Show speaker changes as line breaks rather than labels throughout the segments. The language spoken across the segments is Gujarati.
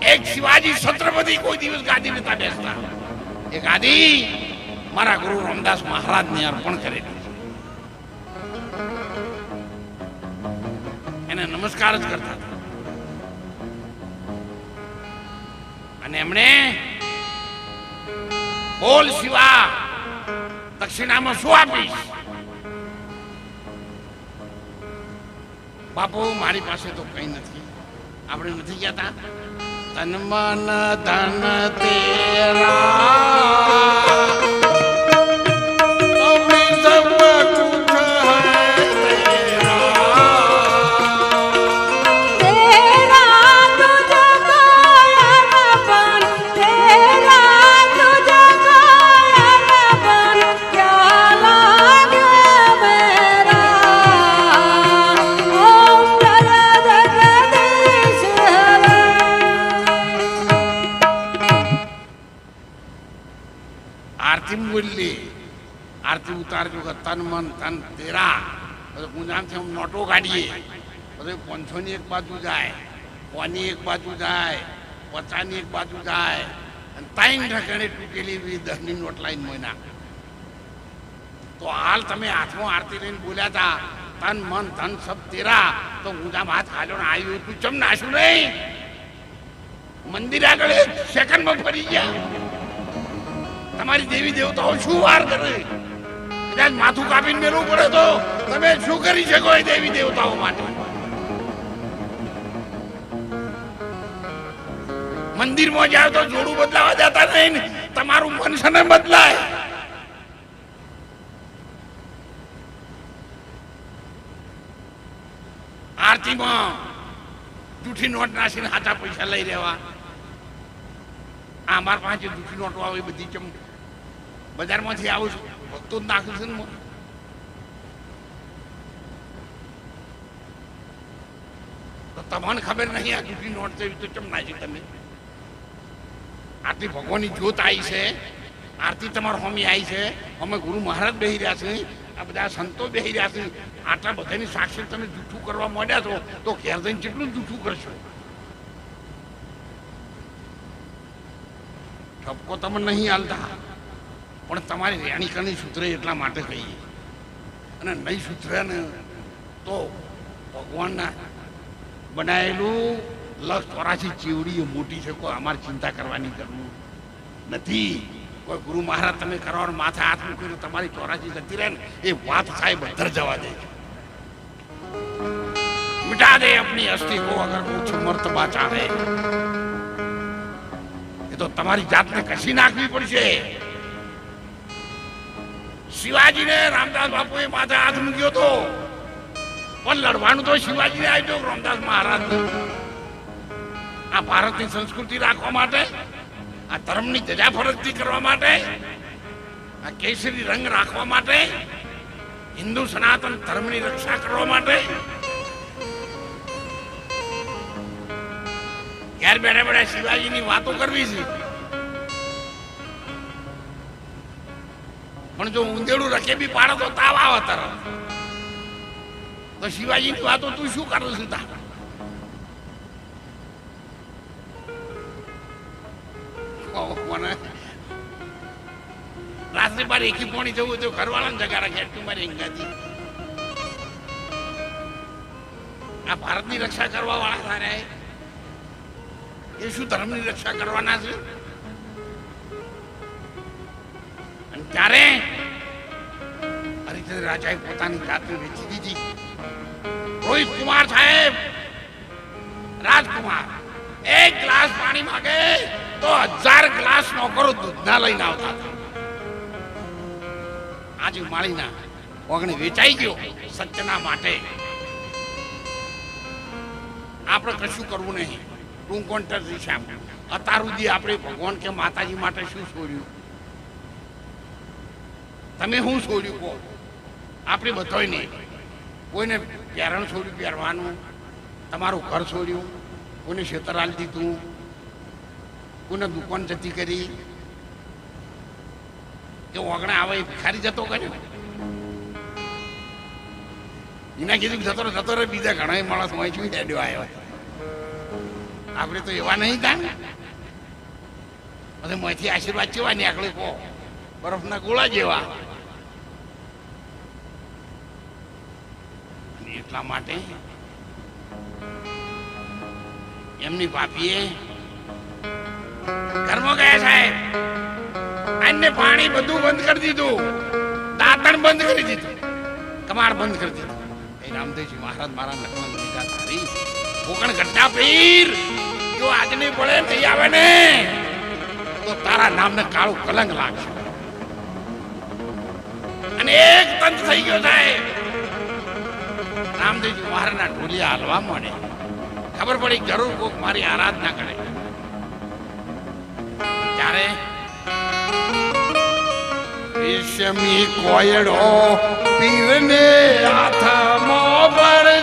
એક શિવાજી છત્રપતિ કોઈ દિવસ ગાદી નતા બેસતા. એ ગાદી મારા ગુરુ રામદાસ મહારાજને અર્પણ કરેલી એને નમસ્કાર જ કરતા હતા. અને એમણે બોલ શિવા, દક્ષિણામાં શું આપીશ? બાપુ, મારી પાસે તો કઈ નથી. આપણે નથી ગયા તા? તન મન ધન તેરા. તન મન તન તેરા. પછી ગુંજામથી આમ નોટો કાઢીએ. પછી પાંચસો ની એક બાજુ જાય કોની એક બાજુ જાય, પચાની એક બાજુ જાય, અને ત્રણ ઠકાણે તૂટેલી એવી દસની નોટ લાઈન મોયના તો હાલ તમે હાથમાં આરતી લઈને બોલ્યા હતા તન મન ધન સબ તેરા. તો ગુંજામ હાથ હાલો ને આવ્યું તું ચમ નાશું નહીં? મંદિર આગળ સેકન્ડમાં ફરી ગયા. તમારી દેવી દેવતાઓ શું વાર કરે? કદાચ માથું કાપીને મેળવું પડે તો તમે શું કરી શકો એ દેવી દેવતાઓ માટે? મંદિરમાં જાવ તો જોડું બદલાવા જતા નહીં ને, તમારું મન સમય બદલાય. આરતીમાં જૂઠી નોટ નાસીને હાચા પૈસા લઈ રહેવા. આ અમારા પાસે જૂઠી નોટો આવે બધી ચમ બજારમાંથી આવું છું. ભક્તો નાખું છું ને તમને ખબર નહીં આ જૂઠી નોટ એવી તો ચમ નાખી તમે? આટલી ભગવાનની જ્યોત આવી છે. આરતી તમારા હોમી આવી છે. અમે ગુરુ મહારાજ બેહી રહ્યા છે આ બધા સંતો બેહી રહ્યા છે આટલા બધાની સાક્ષી તમે જૂઠું કરવા માંડ્યા છો, તો ઘેર જઈને કેટલું જૂઠું કરશો? ઠપકો તમે નહીં હાલતા. પણ તમારી રેણીકરની સુધરે એટલા માટે કહીએ અને નહીં સુધરે તો ભગવાનના બનાવેલું લક્ષ ચોરાસી ચીવડી મોટી છે, કોઈ અમારે ચિંતા કરવાની જરૂર નથી. કોઈ ગુરુ મહારાજ તમે કરો અને માથે હાથ મૂકીને તમારી ચોરાસી જતી રહે ને, એ વાત સાહેબ અધર જવા દે મિટા દે અપની અસ્થિ કો અગર કુછ મર્તબા ચાહે એ તો તમારી જાતને કસી નાખવી પડશે. શિવાજીને રામદાસ બાપુએ માથે હાથ મૂક્યો તો. પણ લડવાનું તો શિવાજીને આવ્યો રામદાસ મહારાજ આ ભારતની સંસ્કૃતિ રાખવા માટે, આ ધર્મની જજા ફરજથી કરવા માટે, આ કેસરી રંગ રાખવા માટે, હિન્દુ સનાતન ધર્મની રક્ષા કરવા માટે. ઘેર બેઠા બેઠા શિવાજીની વાતો કરવી છે? પણ જો ઊંધેડું રખે બી પાડે તો તાવ આવે તરત તો શિવાજીની વાતો તું શું કરું છું તા રાત્રે બાર એકી પોણી જવું તો ઘરવાળાને જગા રાખે, તું મારી હિંગાથી આ ભારતની રક્ષા કરવા વાળા તારે. એ શું ધર્મની રક્ષા કરવાના છે? ત્યારે હરિચંદ્ર રાજાએ પોતાની જાતને વેચી દીધી. રોહિત કુમાર સાહેબ, રાજકુમાર, એક ગ્લાસ પાણી માંગે તો હજાર ગ્લાસ નોકરો દૂધના લઈને આવતા આજે માળીના ઓગણે વેચાઈ ગયો સત્યના માટે. આપણે કશું કરવું નહીં. ટૂંકોન્ટર હિસાબ અત્યાર સુધી આપણે ભગવાન કે માતાજી માટે શું છોડ્યું તમે શું છોડ્યું કહો? આપણે બધાય નહીં. કોઈને પહેરણ છોડ્યું પહેરવાનું તમારું ઘર છોડ્યું. કોઈને છેતરાલ દીધું. કોઈને દુકાન જતી કરી. કે ઓગણા આવે ભિખારી જતો કર્યો. એના કીધું જતો રહે, જતો રહે બીજા ઘણા માણસ હોય છું હેડ્યો આવ્યો. આપણે તો એવા નહીં ને અને મોંથી આશીર્વાદ કેવા નીકળે કહો. બરફના ગોળા જેવા અને એટલા માટે એમની પાપીએ ઘરમાં ગયા સાહેબ. અન્ય પાણી બધું બંધ કરી દીધું. દાંતણ બંધ કરી દીધું. કમાડ બંધ કરી દીધું. એ રામદેવજી મહારાજ મારા નકમાં લીધા તારી. કોકણ ઘટના પીર. જો આજ નહીં પડે નહીં આવે ને, તો તારા નામને કાળું કલંક લાગશે. અને એક તંત થઈ ગયો સાહેબ. રામદેવજી બહારના ઢોલિયા હાલવા મળે. ખબર પડી જરૂર કોક મારી આરાધના કરે. ત્યારે રેશમી કોયડો પીરને હાથમાં ભર એ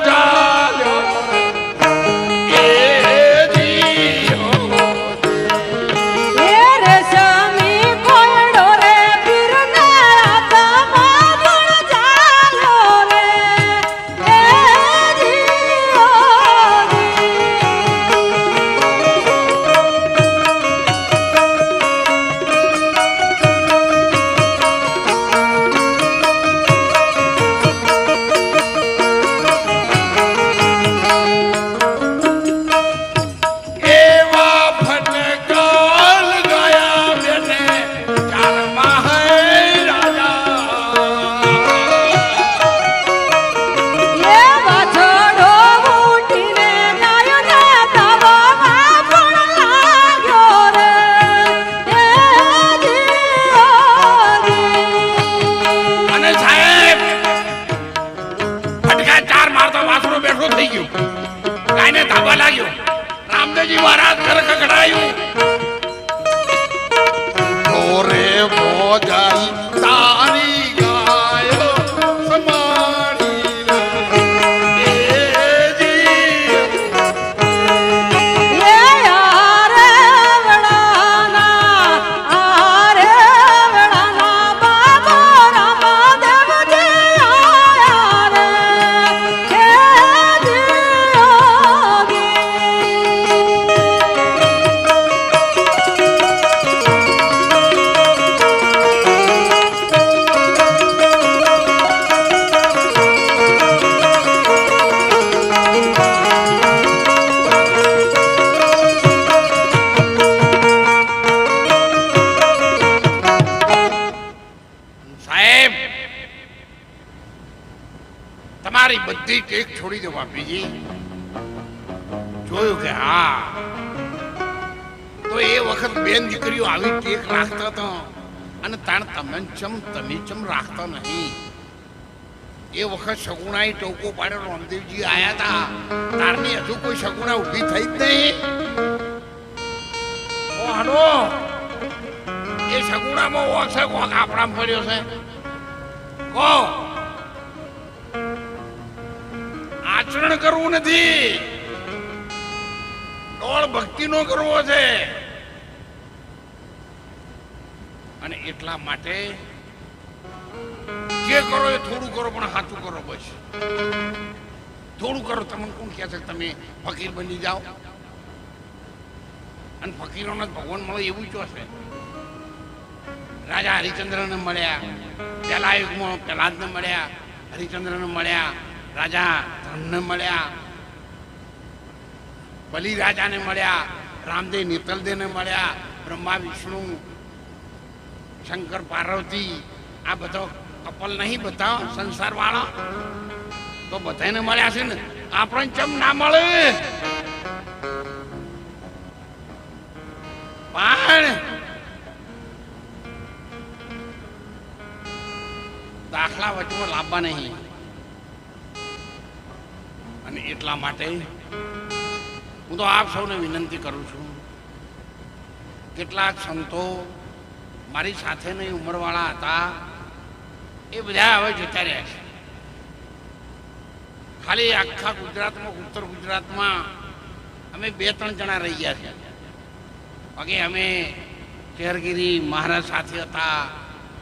તમારી બધી ટેક છોડી દો બાપીજી જોયું કે હા. તો એ વખત બેન દીકરીઓ આવી ટેક રાખતા તો અને તાણ તમે ચમ તમે ચમ રાખતા નહીં. એ વખત સગુણાએ ટોકો પાડે રામદેવજી આયા હતા તારની હજુ કોઈ સગુણા ઊભી થઈ જ નહીં. હાલો એ સગુણામાં ઓછે કોક આપણા આપણામાં છે. કહો આચરણ કરવું નથી. ડોળ ભક્તિનો કરવો છે. અને એટલા માટે જે કરો એ થોડું કરો, પણ સાચું કરો બસ. થોડું કરો, તમને કોણ કહે છે તમે ફકીર બની જાઓ? અને ફકીરોને ભગવાન મળે એવું જ છે. રાજા હરિચંદ્રને મળ્યા. પહેલા યુગમાં પ્રહલાદને મળ્યા. હરિચંદ્રને મળ્યા. રાજા ધનને મળ્યા. બલિ રાજાને મળ્યા, રામદેવ નીતલદેવને મળ્યા, બ્રહ્મા, વિષ્ણુ, શંકર, પાર્વતી, આ બધો કપલ નહીં, બધા સંસારવાળા. તો બધાને મળ્યા છે ને, આપણને ચમ ના મળે? પણ દાખલા વચમાં લાવવા નહીં. એટલા માટે હું તો આપ સૌને વિનંતી કરું છું. કેટલાક સંતો મારી સાથેની ઉંમરવાળા હતા, એ બધા હવે જતા રહ્યા છે. ખાલી આખા ગુજરાતમાં, ઉત્તર ગુજરાતમાં અમે બે ત્રણ જણા રહી ગયા છે. બાકી અમે ચેરગીરી મહારાજ સાથે હતા,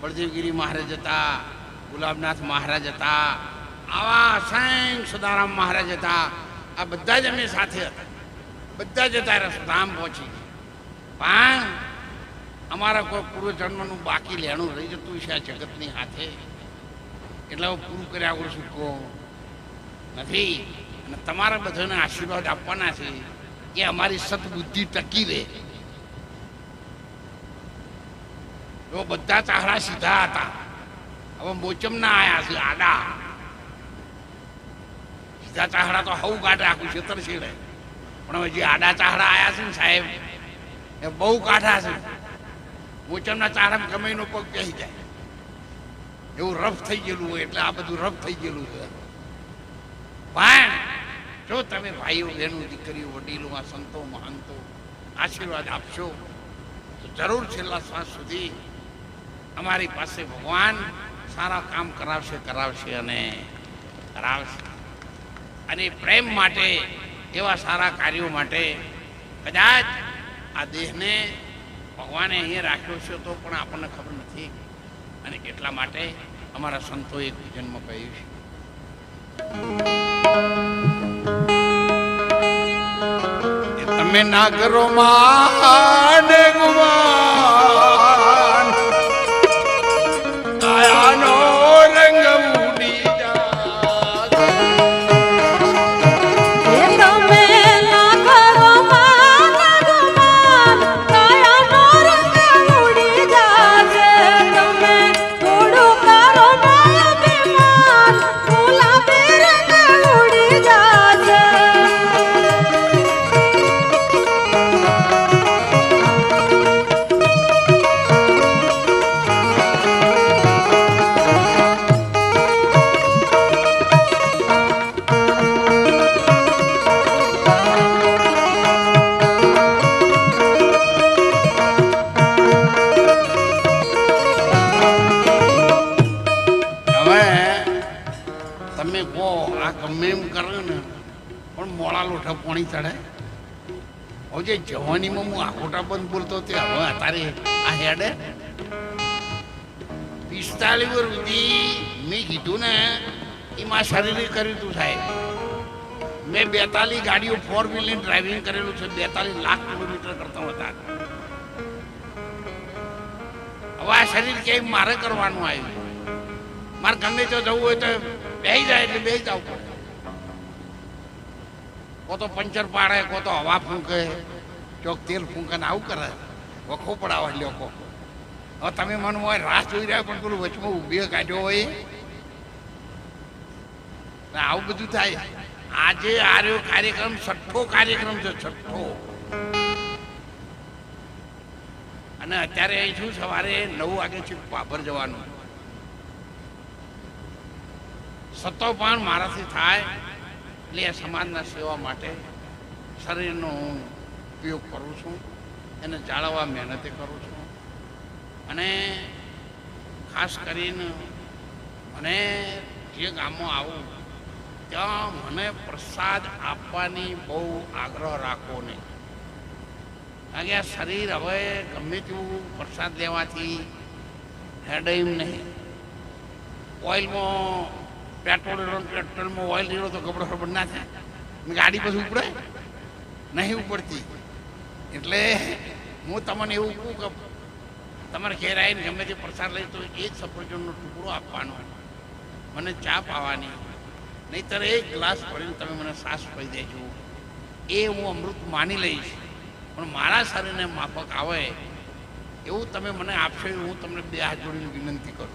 બળદેવગીરી મહારાજ હતા, ગુલાબનાથ મહારાજ હતા આવા અસંખ્ય સુદારામ મહારાજ હતા. આ બધા જ અમે સાથે હતા. બધા જતા રહેશે ધામ પહોંચી પણ અમારા કોઈ પૂર્વજન્મનું બાકી લેણું રહી જતું છે આ જગતની હાથે. એટલે હું પૂરું કર્યા વગર છૂટકો નથી. અને તમારા બધાને આશીર્વાદ આપવાના છે કે અમારી સદબુદ્ધિ ટકી રહે. એવો બધા ચાહડા સીધા હતા. હવે મોચમના આયા છે આડા. સીધા ચાહડા તો હવું કાઢે આખું ક્ષેત્ર છેડે પણ હવે જે આડા ચાહડા આયા છે ને સાહેબ, એ બહુ કાઢા છે. મોચમના ચાહડા ગમે એનો પગ પહેરી જાય. એવું રફ થઈ ગયેલું હોય, એટલે આ બધું રફ થઈ ગયેલું છે પણ જો તમે ભાઈઓ, બહેનો, દીકરીઓ, વડીલો, આ સંતો, મહંતો, આશીર્વાદ આપશો, તો જરૂર છેલ્લા શ્વાસ સુધી અમારી પાસે ભગવાન સારા કામ કરાવશે કરાવશે અને કરાવશે. અને પ્રેમ માટે, એવા સારા કાર્યો માટે કદાચ આ દેહને ભગવાને અહીંયા રાખ્યો છે તો પણ આપણને ખબર નથી. અને એટલા માટે અમારા સંતોએ જન્મ કહ્યું છે. તમે ના કરો માં જવાનીમાં હું આખોટા બંધ બોલતો તે હવે અત્યારે આ હેડે. પિસ્તાલીસ વર્ષ સુધી મેં કીધું ને, એમાં શરીરે કર્યું તું સાહેબ. મેં બેતાલીસ ગાડીઓ ફોર વ્હીલની ડ્રાઇવિંગ કરેલું છે, બેતાલીસ લાખ કિલોમીટર કરતા હતા. હવે આ શરીર ક્યાંય મારે કરવાનું આવ્યું? મારે ગમે તો જવું હોય તો બે જાય એટલે બે જવું કો તો પંચર પાડે, કો તો હવા ફૂંકે. ચોક તેલ ફૂંકાને આવું કરે. વખો પડાવે લોકો. હવે તમે મને હોય રાહ જોઈ રહ્યા પણ પેલું વચમાં ઊભી કાઢ્યો હોય. આવું બધું થાય. આજે આ રહ્યો કાર્યક્રમ, છઠ્ઠો કાર્યક્રમ છે, છઠ્ઠો. અને અત્યારે અહીં છું સવારે નવ વાગે છે પાભર જવાનું. સત્તો પણ મારાથી થાય. એટલે સમાજના સેવા માટે શરીરનો ઉપયોગ કરું છું, એને જાળવવા મહેનતે કરું છું. અને ખાસ કરીને મને જે ગામમાં આવું, ત્યાં મને પ્રસાદ આપવાની બહુ આગ્રહ રાખવો નહીં. કારણ કે આ શરીર હવે ગમે તેવું પ્રસાદ લેવાથી હેડેમ નહીં. ઓઇલમાં પેટ્રોલ પેટ્રોલમાં ઓઇલ રેડો તો ગબડો ખબર ના થાય. ગાડી પછી ઉપડે? નહીં ઉપડતી. એટલે હું તમને એવું કહું કે તમારે ઘેર આવીને ગમે તે પ્રસાદ લઈ તો એ જ સફરજનનો ટુકડો આપવાનો મને ચા પાવાની. નહીતર એક ગ્લાસ ભરીને તમે મને સાસ પી દેજો. એ હું અમૃત માની લઈશ. પણ મારા શરીરને માફક આવે એવું તમે મને આપશો હું તમને બે હાથ જોડીને વિનંતી કરું.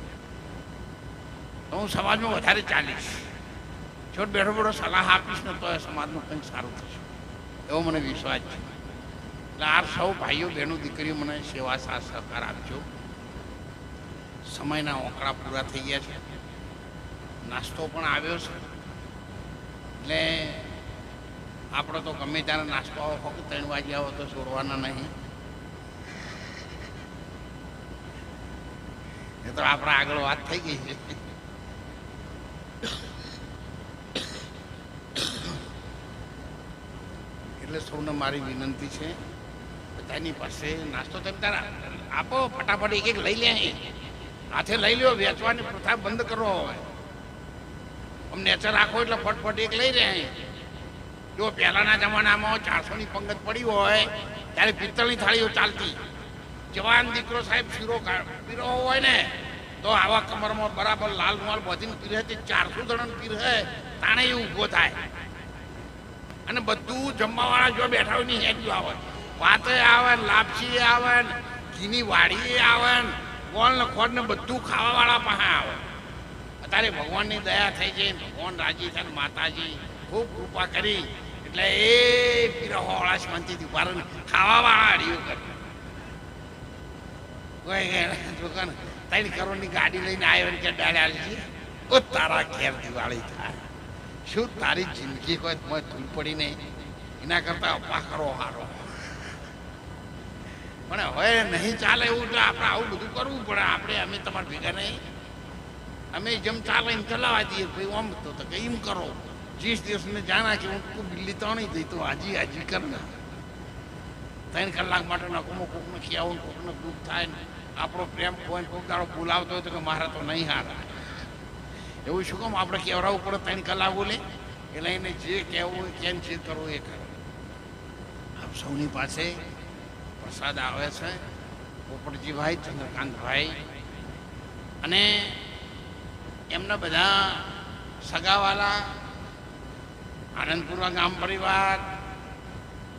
તો હું સમાજમાં વધારે ચાલીશ. છોટ બેઠો બેઠો સલાહ આપીશ ને તો એ સમાજનું કંઈક સારું થશે. એવો મને વિશ્વાસ છે. એટલે આ સૌ ભાઈઓ બહેનો દીકરીઓ મને સેવા સાથ સહકાર આપજો. સમયના ઓકળા પૂરા થઈ ગયા છે. નાસ્તો પણ આવ્યો છે. એટલે આપણે તો ગમે ત્યારે નાસ્તો આવો, ફક્ત ત્રણ વાગે આવો તો છોડવાના નહીં. એ તો આપણે આગળ વાત થઈ ગઈ છે. એટલે સૌને મારી વિનંતી છે બધાની પાસે નાસ્તો તમે તારા. આપો, ફટાફટ એક એક લઈ લે હાથે લઈ લ્યો, વેચવાની પ્રથા બંધ કરો. આમ નેચર રાખો એટલે ફટફટ એક લઈ રહ્યા જો પહેલાના જમાનામાં ચારસો ની પંગત પડી હોય, ત્યારે પિત્તળની થાળીઓ ચાલતી. જવાન દીકરો સાહેબ શીરો પીરો હોય ને, તો આવા કમરમાં બરાબર લાલ મોલ બધીને પીરે તે ચારસો જણ પીરે તાણે એ ઊભો થાય. અને બધું જમવાવાળા જો બેઠા હોય ને હેડ આવે. વાતે આવે ને લાપસી આવન, ઘીની વાડી આવે ને ગોળ ને ખોડ ને બધું ખાવાવાળા પાસે આવે અત્યારે ભગવાનની દયા થઈ છે ભગવાન રાજી થાય માતાજી ખૂબ કૃપા કરી, એટલે એ પીરવાળા શાંતિથી ઊભા ખાવાવાળા અડીઓ કરે. ત્રણ કરોડની ગાડી લઈને આવ્યો કે ડાળ્યા ઓ, તારા ઘેર દિવાળી થાય. શું તારી જિંદગી કોઈ મોય ધૂલ પડી નહીં? એના કરતા અપા કરો હારો. પણ હવે નહીં ચાલે એવું તો આપણે આવું બધું કરવું પડે. આપણે, અમે તમારા ભેગા નહીં. અમે જેમ ચાલે એમ ચલાવવા દઈએ. ભાઈ, આમ તો તો કે એમ કરો. જીસ દિવસને જાણા કે હું બિલ્લી તો દઈ તો હાજી હાજી કર ને. ત્રણ કલાક માટે નકોમો કોકને ખિયાવું કોકને દુઃખ થાય ને. આપણો પ્રેમ કોઈ કોક દાડો બોલાવતો હોય તો કે મારા તો નહીં હારા એવું શું કામ? આપણે કહેવડાવવું પડે ત્રણ કલાક બોલે? એટલે એને જે કહેવું હોય, કેમ જે કરવું એ કરે. આપ સૌની પાસે પ્રસાદ આવે છે પોપટજીભાઈ ચંદ્રકાંતભાઈ. અને એમના બધા સગાવાલા, આનંદપુરા ગામ પરિવાર,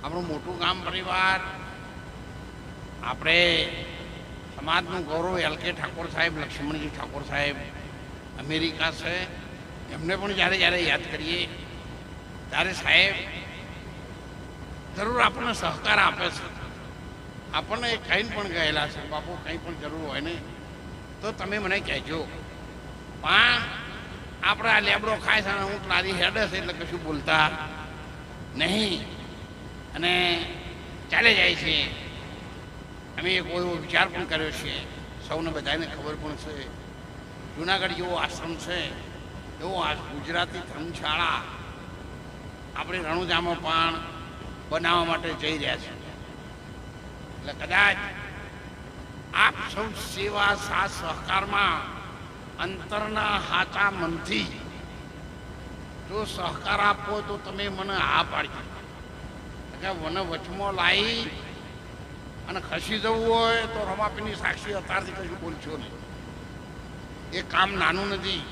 આપણું મોટું ગામ પરિવાર, આપણે સમાજનું ગૌરવ એલ કે ઠાકોર સાહેબ, લક્ષ્મણજી ઠાકોર સાહેબ, અમેરિકા છે, એમને પણ જ્યારે જ્યારે યાદ કરીએ, ત્યારે સાહેબ, જરૂર આપણને સહકાર આપે છે. આપણને કહીને પણ ગયેલા છે, બાપુ, કંઈ પણ જરૂર હોય ને, તો તમે મને કહેજો. પણ આપણે આ લેબડો ખાય છે હું તારી હેડે એટલે કશું બોલતા નહીં. અને ચાલે જાય છે. અમે એક એવો વિચાર પણ કર્યો છે. સૌને બધાને ખબર પણ છે. જુનાગઢ જેવો આશ્રમ છે. એવો આ ગુજરાતી ધર્મશાળા. આપણે રણુજામાં પણ બનાવવા માટે જઈ રહ્યા છે એટલે કદાચ આપ સૌ સેવા સા સહકારમાં અંતરના હાચા મનથી જો સહકાર આપો તો તમે મને હા પાડજો. કે મને વચમાં લાવી અને ખસી જવું હોય તો રમાપીની સાક્ષી અત્યારથી કશું બોલશો નહીં. એ કામ નાનું નથી.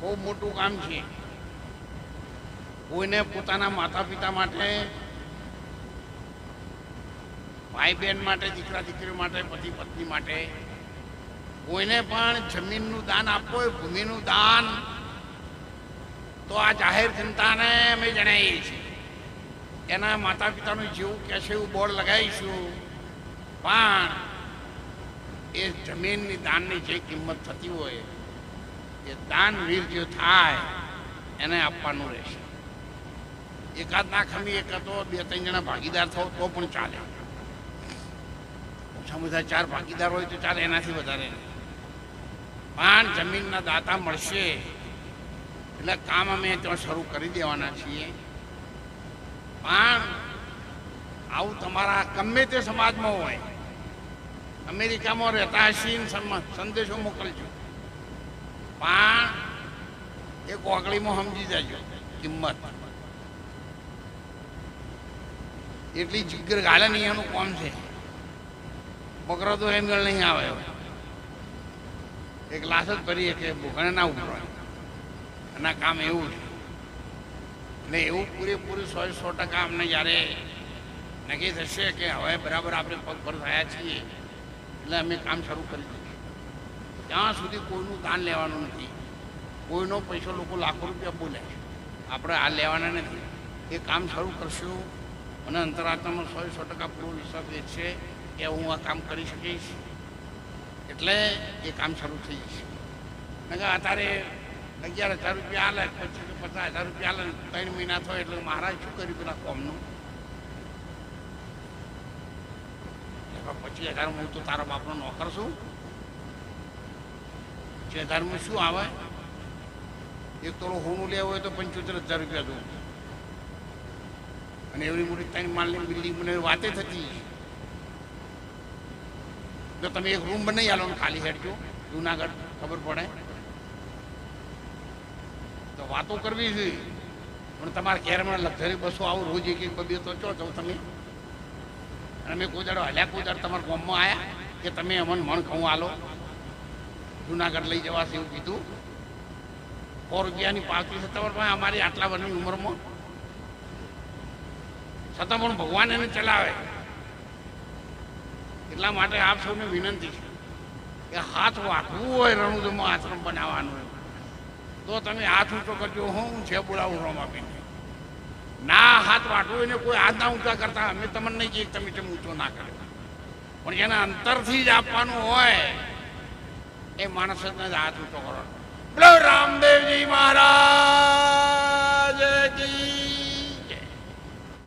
ખૂબ મોટું કામ છે. કોઈને પોતાના માતા પિતા માટે ભાઈ બહેન માટે, દીકરા દીકરી માટે, પતિ પત્ની માટે કોઈને પણ જમીનનું દાન આપવું હોય ભૂમિનું દાન તો આ જાહેર જનતાને અમે જણાવીએ છીએ. એના માતા પિતાનું જેવું કહેશે એવું બોર્ડ લગાવીશું, પણ એ જમીનની દાનની જે કિંમત થતી હોય, એ દાન વીર જે થાય, એને આપવાનું રહેશે. એકાદ ના ખમી એક હતો, બે ત્રણ જણા ભાગીદાર થાવ તો પણ ચાલે. ઓછા ચાર ભાગીદાર હોય તો ચાલે, એનાથી વધારે. પણ જમીનના દાતા મળશે, એટલે કામ અમે ત્યાં શરૂ કરી દેવાના છીએ. પણ આવું તમારા ગમે તે સમાજમાં હોય, અમેરિકામાં રહેતા હશી સંદેશો મોકલજો. પણ એક ઓગળીમાં સમજી જજો, કિંમત. એટલી જીગર ગાલે નહીં એનું કોમ છે. બકરો તો એમ ગણ નહીં આવે. એક લાશ જ ભરીએ કે ભૂખણે ના ઉભરાય એના કામ એવું છે. એટલે એવું પૂરેપૂરું સો સો ટકા અમને જ્યારે નક્કી થશે કે હવે બરાબર આપણે પગભર થયા છીએ, એટલે અમે કામ શરૂ કરી દીધું. ત્યાં સુધી કોઈનું દાન લેવાનું નથી. કોઈનો પૈસો લોકો લાખો રૂપિયા બોલે આપણે આ લેવાના નથી. એ કામ શરૂ કરશું. અને અંતરાત્માનો સો સો ટકા પૂરો વિશ્વાસ છે. કે હું આ કામ કરી શકીશ. એટલે એ કામ શરૂ થઈ જશે. નકર અત્યારે અગિયાર હજાર રૂપિયા આલે, પછી પચાસ હજાર રૂપિયા આલે, ત્રણ મહિના થાય એટલે મહારાજ શું કર્યું પેલા કોમનું? પચીસ હજાર હું તો તારા બાપનો નોકર છું. પચીસ હજારમાં શું આવે? એક તો હોનું લેવું હોય તો પંચોતેર હજાર રૂપિયા દઉં. અને એવડી મોટી ત્રણ માલની બિલ્ડિંગ મને વાતે થતી. જો તમે એક રૂમ બનાવી આલો ખાલી હેડજો જુનાગઢ, ખબર પડે? તો વાતો કરવી જોઈએ પણ તમારે ઘેરમાં લક્ઝરી બસો આવું રોજ એક એક બબે તો છો તમે? અને અમે કોઈ દાડો હલ્યા કોઈ દાડો તમારા ગામમાં આવ્યા કે તમે અમને મણ ઘઉં આલો? જુનાગઢ લઈ જવાશે એવું કીધું. સો રૂપિયાની પાવતી છે તમારે પાસે, અમારી આટલા વર્ષની ઉંમરમાં. છતાં પણ ભગવાન એને ચલાવે. એટલા માટે આપ સૌને વિનંતી છે કે હાથ વાંકવું હોય રણુદમાં આશ્રમ બનાવવાનો તો તમે હાથ ઊંચો કરજો, હું છે બોલાવું રોમ આપીને. ના હાથ વાંકવું એને કોઈ હાથ ના ઊંચા કરતા અમે તમને નહીં કહીએ તમે તેમ ઊંચો ના કરો. પણ જેના અંતરથી જ આપવાનું હોય, એ માણસને જ હાથ ઊંચો કરો બોલો રામદેવજી મહારાજ કી